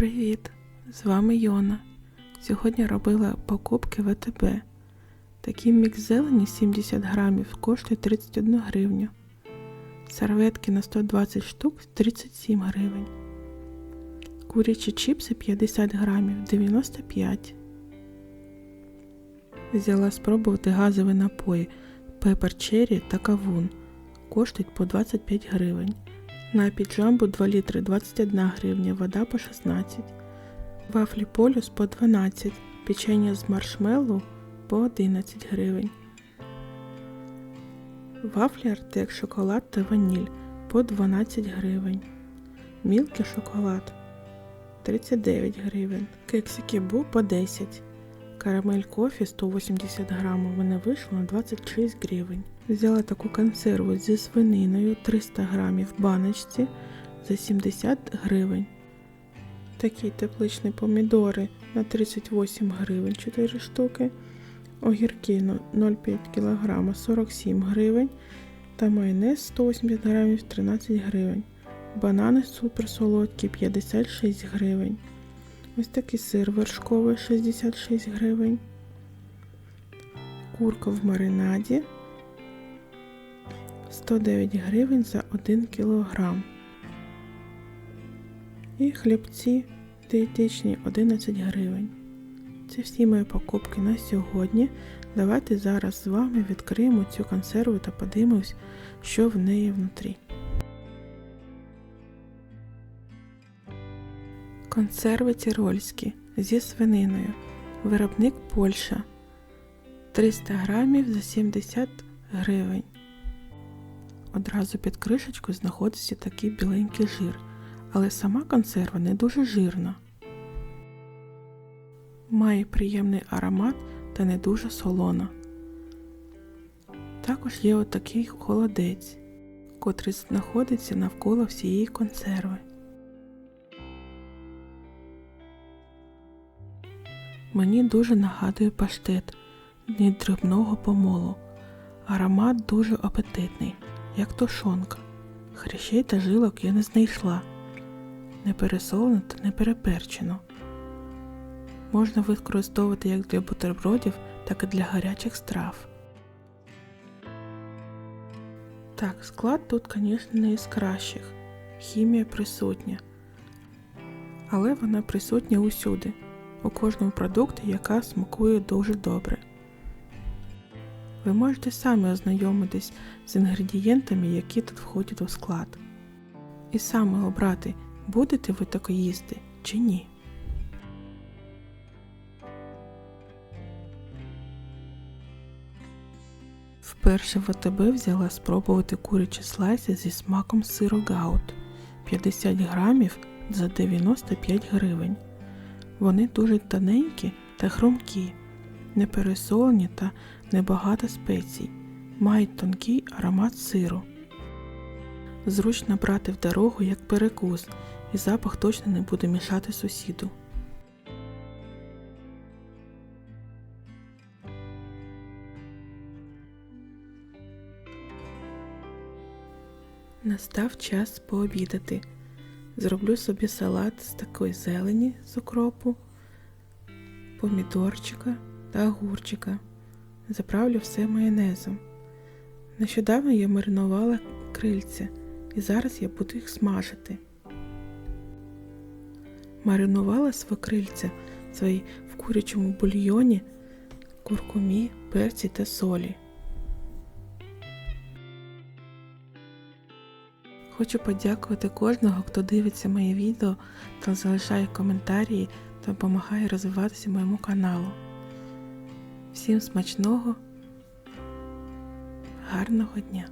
Привіт! З вами Йона. Сьогодні робила покупки в АТБ. Такий мікс зелені 70 грамів коштує 31 гривню. Серветки на 120 штук 37 гривень. Курячі чіпси 50 грамів 95. Взяла спробувати газові напої Пепер Черрі та Кавун. Коштують по 25 гривень. Напій джамбо 2 літри 21 гривня, вода по 16. Вафлі полюс по 12, печення з маршмеллоу по 11 гривень. Вафлі Артек шоколад та ваніль по 12 гривень. Мілкі шоколад 39 гривень. Кексики Бу по 10. Карамель кофі 180 грамів. Вона вийшла на 26 гривень. Взяла таку консерву зі свининою 300 грамів в баночці за 70 гривень. Такі тепличні помідори на 38 гривень 4 штуки. Огірки ну, 0,5 кг 47 гривень. Та майонез 180 грамів 13 гривень. Банани суперсолодкі 56 гривень. Ось такий сир вершковий 66 гривень. Курка в маринаді 109 гривень за 1 кілограм. І хлібці дієтичні 11 гривень. Це всі мої покупки на сьогодні. Давайте зараз з вами відкриємо цю консерву та подивимось, що в неї внутрі. Консерви тірольські зі свининою. Виробник Польща 300 грамів за 70 гривень. Одразу під кришечкою знаходиться такий біленький жир, але сама консерва не дуже жирна. Має приємний аромат та не дуже солона. Також є отакий холодець, котрий знаходиться навколо всієї консерви. Мені дуже нагадує паштет від дрібного помолу. Аромат дуже апетитний, як тушонка. Хрящей та жилок я не знайшла. Не пересолено та не переперчено. Можна використовувати як для бутербродів, так і для гарячих страв. Так, склад тут, звісно, не із кращих. Хімія присутня. Але вона присутня усюди у кожному продукті, яка смакує дуже добре. Ви можете самі ознайомитись з інгредієнтами, які тут входять у склад. І саме обрати, будете ви таке їсти чи ні. Вперше в АТБ взяла спробувати курячі слайси зі смаком сиру гаут 50 грамів за 95 гривень. Вони дуже тоненькі та хрумкі, не пересолені та небагато спецій, мають тонкий аромат сиру. Зручно брати в дорогу як перекус, і запах точно не буде мішати сусіду. Настав час пообідати. Зроблю собі салат з такої зелені з укропу, помідорчика та огурчика. Заправлю все майонезом. Нещодавно я маринувала крильця і зараз я буду їх смажити. Маринувала своє крильця в курячому бульйоні, куркумі, перці та солі. Хочу подякувати кожного, хто дивиться моє відео та залишає коментарі та допомагає розвиватися моєму каналу. Всім смачного, гарного дня!